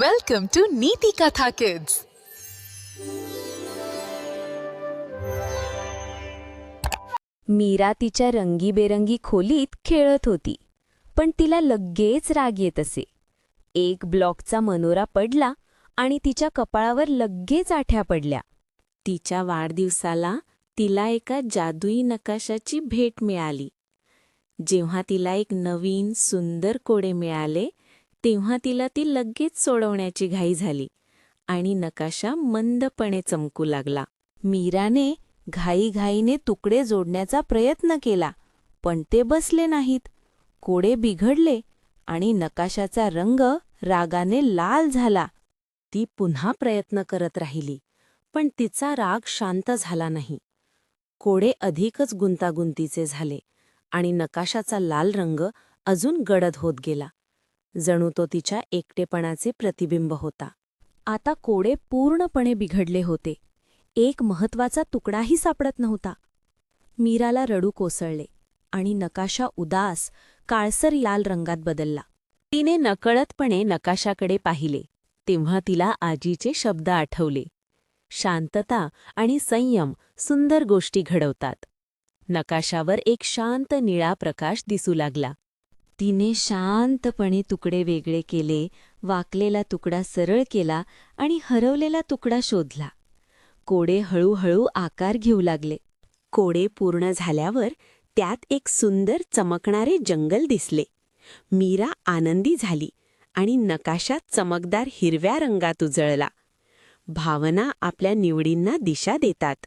Welcome to नीति कथा kids Mira तिच्या रंगीबेरंगी खोलीत खेळत होती पण तिला लगेच राग येत असे. एक ब्लॉकचा मनोरा पडला आणि तिच्या कपाळावर लगेच आठ्या पडल्या. तिच्या वाढदिवसाला तिला एका जादुई नकाशाची भेट मिळाली. जेव्हा तिला एक नवीन सुंदर कोडे मिळाले तेव्हा तिला ती लगेच सोडवण्याची घाई झाली आणि नकाशा मंदपणे चमकू लागला. मीराने घाईघाईने तुकडे जोडण्याचा प्रयत्न केला पण ते बसले नाहीत. कोडे बिघडले आणि नकाशाचा रंग रागाने लाल झाला. ती पुन्हा प्रयत्न करत राहिली पण तिचा राग शांत झाला नाही. कोडे अधिकच गुंतागुंतीचे झाले आणि नकाशाचा लाल रंग अजून गडद होत गेला. जणू तो तिच्या एकटेपणाचे प्रतिबिंब होता. आता कोडे पूर्णपणे बिघडले होते. एक महत्त्वाचा तुकडाही सापडत नव्हता. मीराला रडू कोसळले आणि नकाशा उदास काळसर लाल रंगात बदलला. तिने नकळतपणे नकाशाकडे पाहिले. तेव्हा तिला आजीचे शब्द आठवले. शांतता आणि संयम सुंदर गोष्टी घडवतात. नकाशावर एक शांत निळा प्रकाश दिसू लागला. तिने शांतपणे तुकडे वेगळे केले वाकलेला तुकडा सरळ केला आणि हरवलेला तुकडा शोधला. कोडे हळूहळू आकार घेऊ लागले. कोडे पूर्ण झाल्यावर त्यात एक सुंदर चमकणारे जंगल दिसले. मीरा आनंदी झाली आणि नकाशात चमकदार हिरव्या रंगात उजळला. भावना आपल्या निवडींना दिशा देतात.